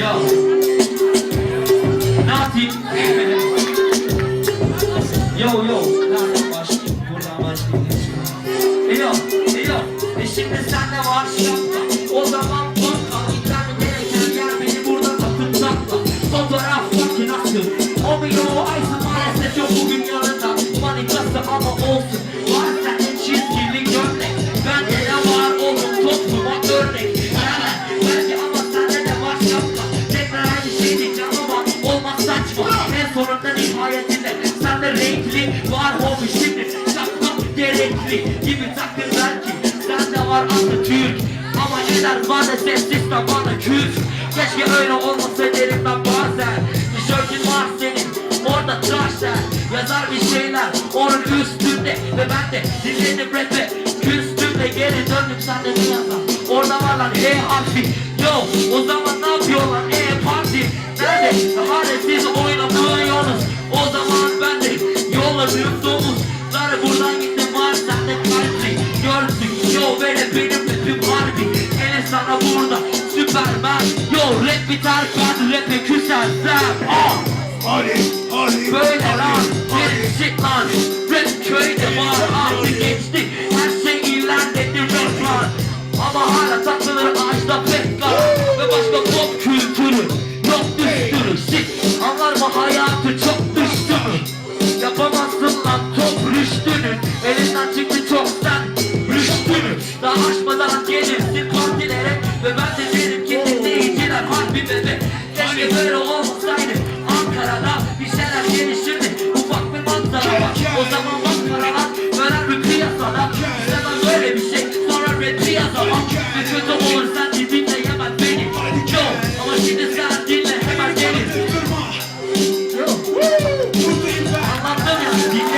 Ya. Ne? Yo yo. Nereden başlayayım? Buradan başlayayım. E yo, e yo. E şimdi sende var şapka. O zaman bakma. İnternet gereken beni burada takıp sakla. Fotoğraf makinası. O mu yo aysı maalesef bugün yanında. Manikası ama olsun. En sonunda nihayetinde sende renkli var hobi şimdi. Şapka gerekli gibi takın belki. Sende var Atatürk. Ama eder maalesef sistem bana küs. Keşke öyle olmasa derim ben bazen. Tişörtün var senin orada tıraş der. Yazar bir şeyler onun üstünde Ve ben de dinledim rap'i Küstüm ve geri döndüm sen de ne Orada var lan E harfi Yo o zaman de yolladım domuzları buradan gittim var sende kalbi Gördük yo böyle benim rapim harbi. Gelir sana burada Süpermen. Yo rap biter ben rap'e küsersem. Ah! Hadi, hadi, Böyle hadi, lan, gerçek lan. Rap köyde var artık geçti. Her şey ilerledi rap lan Ama hala takılır ağaçta. pek Daha açmadan gelirsin partilere Ve ben de derim ki dinleyiciler harbi bebe Keşke böyle olmasaydı Ankara'da bir şeyler gelişirdi. Ufak bir manzara var. O zaman bak maskaralar Ölen bir piyasada? İstemem böyle bir şey. Sonra reddi yazamam Ve kötü olur sen dibinle yemez beni. Yo ama şimdi sen dinle hemen gelin. Anlattım ya